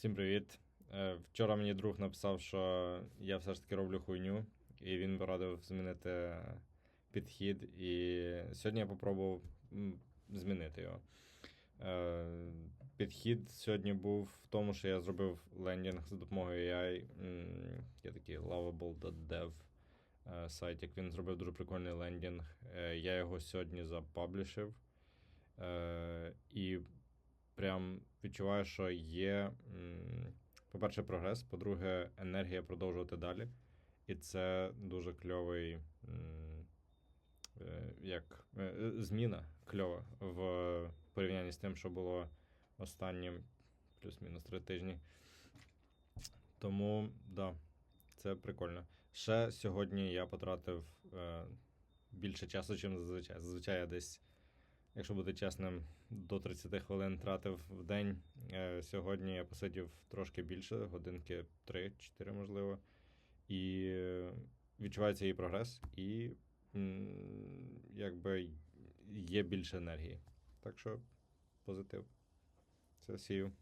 Всім привіт. Е, Вчора мені друг написав, що я все ж таки роблю хуйню, і він порадив змінити підхід. І сьогодні я попробував змінити його. Е, Підхід сьогодні був в тому, що я зробив лендінг за допомогою AI. Є такий lovable.dev е, сайт, як він зробив дуже прикольний лендінг. Я його сьогодні запаблішив. І прям відчуваю, що є, по-перше, прогрес, по-друге, енергія продовжувати далі. І це дуже кльовий, е, як е, зміна кльова в порівнянні з тим, що було останні плюс-мінус три тижні. Тому, да, це прикольно. Ще сьогодні я потратив е, більше часу, ніж зазвичай. Зазвичай я десь якщо бути чесним, до 30 хвилин тратив в день. Е, Сьогодні я посидів трошки більше, годинки 3-4, можливо. І е, відчувається її прогрес, і якби є більше енергії. Так що позитив. Це сію.